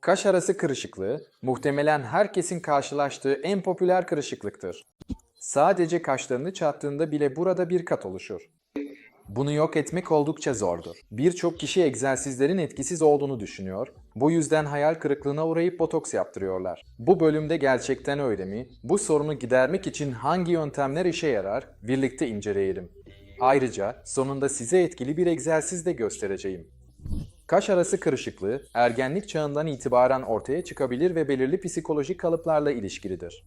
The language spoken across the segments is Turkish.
Kaş arası kırışıklığı muhtemelen herkesin karşılaştığı en popüler kırışıklıktır. Sadece kaşlarını çattığında bile burada bir kat oluşur. Bunu yok etmek oldukça zordur. Birçok kişi egzersizlerin etkisiz olduğunu düşünüyor. Bu yüzden hayal kırıklığına uğrayıp botoks yaptırıyorlar. Bu bölümde gerçekten öyle mi? Bu sorunu gidermek için hangi yöntemler işe yarar? Birlikte inceleyelim. Ayrıca sonunda size etkili bir egzersiz de göstereceğim. Kaş arası kırışıklığı ergenlik çağından itibaren ortaya çıkabilir ve belirli psikolojik kalıplarla ilişkilidir.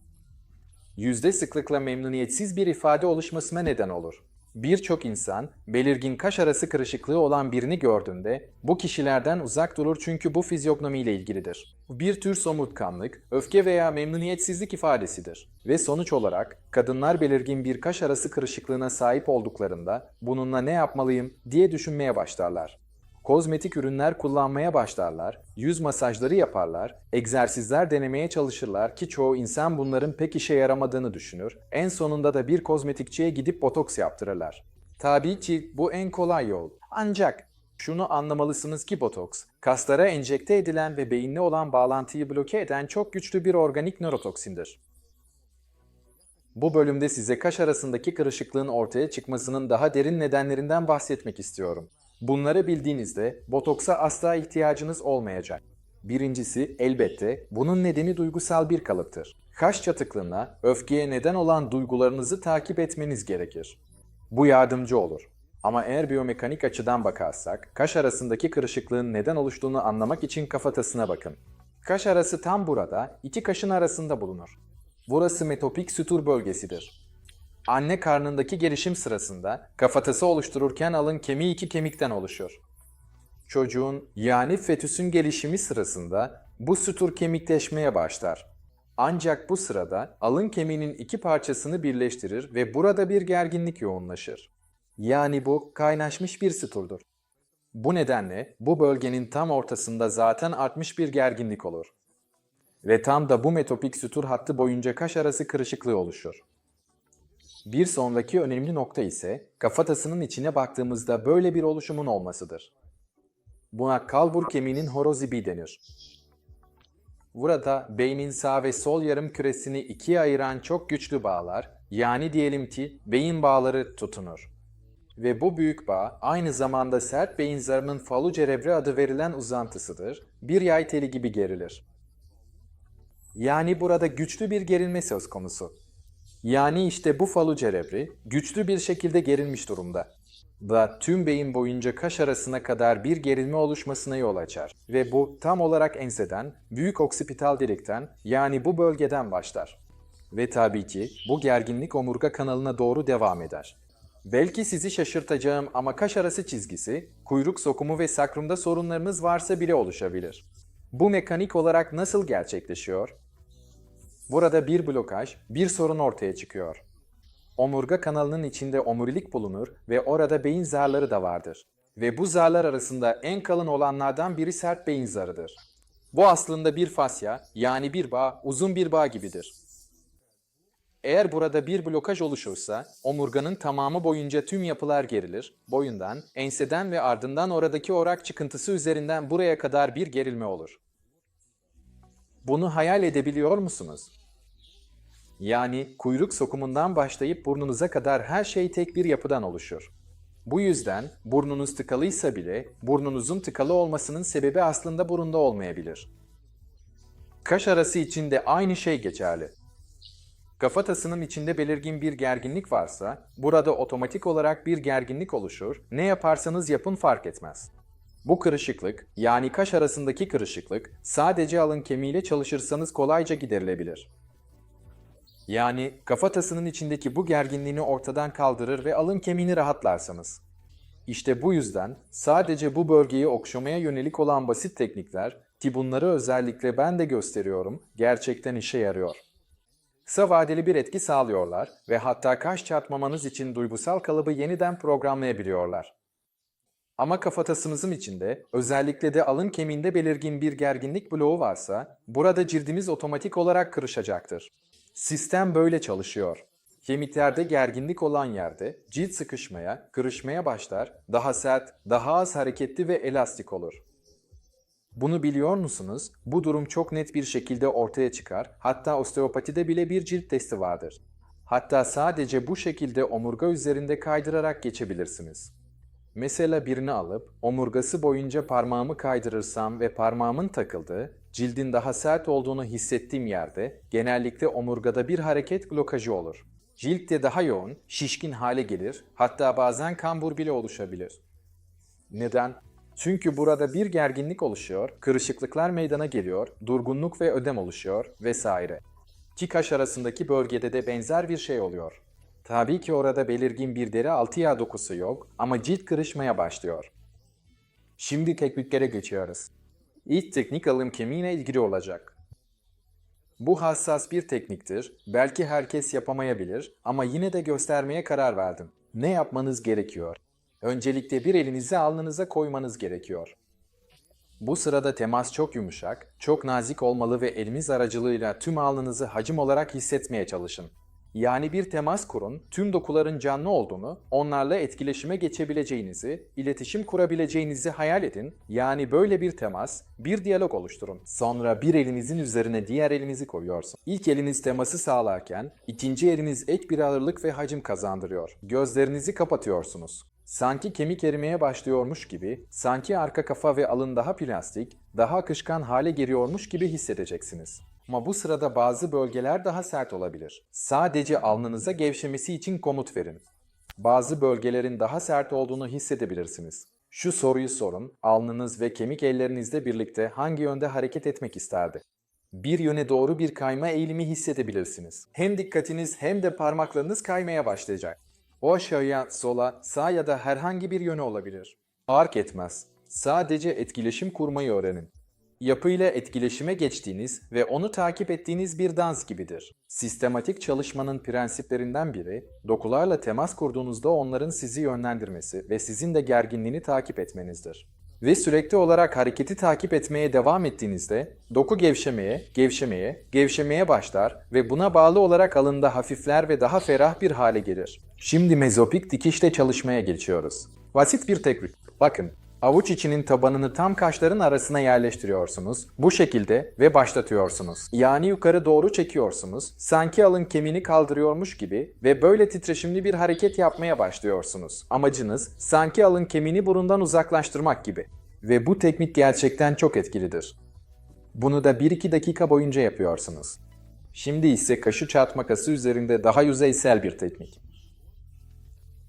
Yüzde sıklıkla memnuniyetsiz bir ifade oluşmasına neden olur. Birçok insan belirgin kaş arası kırışıklığı olan birini gördüğünde bu kişilerden uzak durur çünkü bu fizyognomiyle ilgilidir. Bir tür somurtkanlık, öfke veya memnuniyetsizlik ifadesidir. Ve sonuç olarak kadınlar belirgin bir kaş arası kırışıklığına sahip olduklarında bununla ne yapmalıyım diye düşünmeye başlarlar. Kozmetik ürünler kullanmaya başlarlar, yüz masajları yaparlar, egzersizler denemeye çalışırlar ki çoğu insan bunların pek işe yaramadığını düşünür. En sonunda da bir kozmetikçiye gidip botoks yaptırırlar. Tabii ki bu en kolay yol. Ancak şunu anlamalısınız ki botoks, kaslara enjekte edilen ve beyinle olan bağlantıyı bloke eden çok güçlü bir organik nörotoksindir. Bu bölümde size kaş arasındaki kırışıklığın ortaya çıkmasının daha derin nedenlerinden bahsetmek istiyorum. Bunları bildiğinizde botoksa asla ihtiyacınız olmayacak. Birincisi elbette bunun nedeni duygusal bir kalıptır. Kaş çatıklığına, öfkeye neden olan duygularınızı takip etmeniz gerekir. Bu yardımcı olur. Ama eğer biyomekanik açıdan bakarsak, kaş arasındaki kırışıklığın neden oluştuğunu anlamak için kafatasına bakın. Kaş arası tam burada, iki kaşın arasında bulunur. Burası metopik sütur bölgesidir. Anne karnındaki gelişim sırasında kafatası oluştururken alın kemiği iki kemikten oluşur. Çocuğun yani fetüsün gelişimi sırasında bu sütur kemikleşmeye başlar. Ancak bu sırada alın kemiğinin iki parçasını birleştirir ve burada bir gerginlik yoğunlaşır. Yani bu kaynaşmış bir süturdur. Bu nedenle bu bölgenin tam ortasında zaten artmış bir gerginlik olur. Ve tam da bu metopik sütur hattı boyunca kaş arası kırışıklığı oluşur. Bir sonraki önemli nokta ise kafatasının içine baktığımızda böyle bir oluşumun olmasıdır. Buna kalbur kemiğinin horozibi denir. Burada beynin sağ ve sol yarım küresini ikiye ayıran çok güçlü bağlar, yani diyelim ki beyin bağları tutunur. Ve bu büyük bağ aynı zamanda sert beyin zarının falu cerebri adı verilen uzantısıdır, bir yay teli gibi gerilir. Yani burada güçlü bir gerilme söz konusu. Yani işte bu falu cerebri güçlü bir şekilde gerilmiş durumda. Da tüm beyin boyunca kaş arasına kadar bir gerilme oluşmasına yol açar. Ve bu tam olarak enseden, büyük oksipital delikten yani bu bölgeden başlar. Ve tabii ki bu gerginlik omurga kanalına doğru devam eder. Belki sizi şaşırtacağım ama kaş arası çizgisi, kuyruk sokumu ve sakrumda sorunlarınız varsa bile oluşabilir. Bu mekanik olarak nasıl gerçekleşiyor? Burada bir blokaj, bir sorun ortaya çıkıyor. Omurga kanalının içinde omurilik bulunur ve orada beyin zarları da vardır. Ve bu zarlar arasında en kalın olanlardan biri sert beyin zarıdır. Bu aslında bir fasya, yani bir bağ, uzun bir bağ gibidir. Eğer burada bir blokaj oluşursa, omurganın tamamı boyunca tüm yapılar gerilir, boyundan, enseden ve ardından oradaki orak çıkıntısı üzerinden buraya kadar bir gerilme olur. Bunu hayal edebiliyor musunuz? Yani kuyruk sokumundan başlayıp burnunuza kadar her şey tek bir yapıdan oluşur. Bu yüzden burnunuz tıkalıysa bile burnunuzun tıkalı olmasının sebebi aslında burunda olmayabilir. Kaş arası için de aynı şey geçerli. Kafatasının içinde belirgin bir gerginlik varsa, burada otomatik olarak bir gerginlik oluşur, ne yaparsanız yapın fark etmez. Bu kırışıklık, yani kaş arasındaki kırışıklık, sadece alın kemiğiyle çalışırsanız kolayca giderilebilir. Yani kafatasının içindeki bu gerginliğini ortadan kaldırır ve alın kemiğini rahatlarsanız. İşte bu yüzden sadece bu bölgeyi okşamaya yönelik olan basit teknikler, ki bunları özellikle ben de gösteriyorum, gerçekten işe yarıyor. Kısa vadeli bir etki sağlıyorlar ve hatta kaş çarpmamanız için duygusal kalıbı yeniden programlayabiliyorlar. Ama kafatasınızın içinde, özellikle de alın kemiğinde belirgin bir gerginlik bloğu varsa, burada cildimiz otomatik olarak kırışacaktır. Sistem böyle çalışıyor. Kemiklerde gerginlik olan yerde cilt sıkışmaya, kırışmaya başlar, daha sert, daha az hareketli ve elastik olur. Bunu biliyor musunuz? Bu durum çok net bir şekilde ortaya çıkar. Hatta osteopatide bile bir cilt testi vardır. Hatta sadece bu şekilde omurga üzerinde kaydırarak geçebilirsiniz. Mesela birini alıp omurgası boyunca parmağımı kaydırırsam ve parmağımın takıldığı, cildin daha sert olduğunu hissettiğim yerde genellikle omurgada bir hareket blokajı olur. Cilt de daha yoğun, şişkin hale gelir, hatta bazen kambur bile oluşabilir. Neden? Çünkü burada bir gerginlik oluşuyor, kırışıklıklar meydana geliyor, durgunluk ve ödem oluşuyor vesaire. İki kaş arasındaki bölgede de benzer bir şey oluyor. Tabii ki orada belirgin bir deri altı yağ dokusu yok ama cilt kırışmaya başlıyor. Şimdi tekniklere geçiyoruz. İlk teknik alım kemiğine ilgili olacak. Bu hassas bir tekniktir. Belki herkes yapamayabilir ama yine de göstermeye karar verdim. Ne yapmanız gerekiyor? Öncelikle bir elinizi alnınıza koymanız gerekiyor. Bu sırada temas çok yumuşak, çok nazik olmalı ve eliniz aracılığıyla tüm alnınızı hacim olarak hissetmeye çalışın. Yani bir temas kurun, tüm dokuların canlı olduğunu, onlarla etkileşime geçebileceğinizi, iletişim kurabileceğinizi hayal edin. Yani böyle bir temas, bir diyalog oluşturun. Sonra bir elinizin üzerine diğer elinizi koyuyorsun. İlk eliniz teması sağlarken, ikinci eliniz ek bir ağırlık ve hacim kazandırıyor. Gözlerinizi kapatıyorsunuz. Sanki kemik erimeye başlıyormuş gibi, sanki arka kafa ve alın daha plastik, daha akışkan hale geliyormuş gibi hissedeceksiniz. Ama bu sırada bazı bölgeler daha sert olabilir. Sadece alnınıza gevşemesi için komut verin. Bazı bölgelerin daha sert olduğunu hissedebilirsiniz. Şu soruyu sorun, alnınız ve kemik ellerinizle birlikte hangi yönde hareket etmek isterdi? Bir yöne doğru bir kayma eğilimi hissedebilirsiniz. Hem dikkatiniz hem de parmaklarınız kaymaya başlayacak. O aşağıya, sola, sağ ya da herhangi bir yöne olabilir. Fark etmez. Sadece etkileşim kurmayı öğrenin. Yapıyla etkileşime geçtiğiniz ve onu takip ettiğiniz bir dans gibidir. Sistematik çalışmanın prensiplerinden biri, dokularla temas kurduğunuzda onların sizi yönlendirmesi ve sizin de gerginliğini takip etmenizdir. Ve sürekli olarak hareketi takip etmeye devam ettiğinizde doku gevşemeye, gevşemeye, gevşemeye başlar ve buna bağlı olarak alında hafifler ve daha ferah bir hale gelir. Şimdi mezopik dikişle çalışmaya geçiyoruz. Basit bir teknik. Bakın, avuç içinin tabanını tam kaşların arasına yerleştiriyorsunuz. Bu şekilde ve başlatıyorsunuz. Yani yukarı doğru çekiyorsunuz. Sanki alın kemiğini kaldırıyormuş gibi ve böyle titreşimli bir hareket yapmaya başlıyorsunuz. Amacınız sanki alın kemiğini burundan uzaklaştırmak gibi. Ve bu teknik gerçekten çok etkilidir. Bunu da 1-2 dakika boyunca yapıyorsunuz. Şimdi ise kaşı çat makası üzerinde daha yüzeysel bir teknik.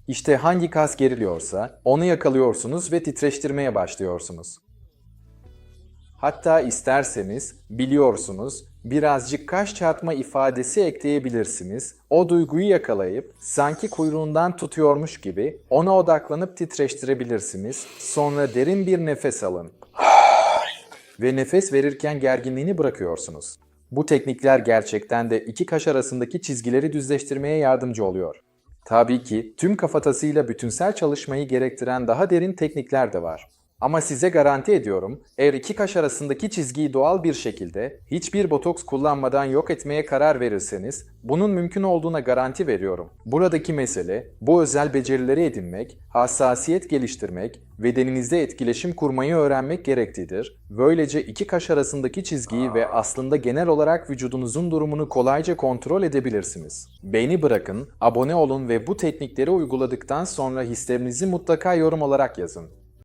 İşte hangi kas geriliyorsa onu yakalıyorsunuz ve titreştirmeye başlıyorsunuz. Hatta isterseniz biliyorsunuz birazcık kaş çarpma ifadesi ekleyebilirsiniz. O duyguyu yakalayıp sanki kuyruğundan tutuyormuş gibi ona odaklanıp titreştirebilirsiniz. Sonra derin bir nefes alın. Ve nefes verirken gerginliğini bırakıyorsunuz. Bu teknikler gerçekten de iki kaş arasındaki çizgileri düzleştirmeye yardımcı oluyor. Tabii ki tüm kafatasıyla bütünsel çalışmayı gerektiren daha derin teknikler de var. Ama size garanti ediyorum, eğer iki kaş arasındaki çizgiyi doğal bir şekilde hiçbir botoks kullanmadan yok etmeye karar verirseniz, bunun mümkün olduğuna garanti veriyorum. Buradaki mesele, bu özel becerileri edinmek, hassasiyet geliştirmek, bedeninizde etkileşim kurmayı öğrenmek gerektiğidir. Böylece iki kaş arasındaki çizgiyi ve aslında genel olarak vücudunuzun durumunu kolayca kontrol edebilirsiniz. Beğeni bırakın, abone olun ve bu teknikleri uyguladıktan sonra hislerinizi mutlaka yorum olarak yazın.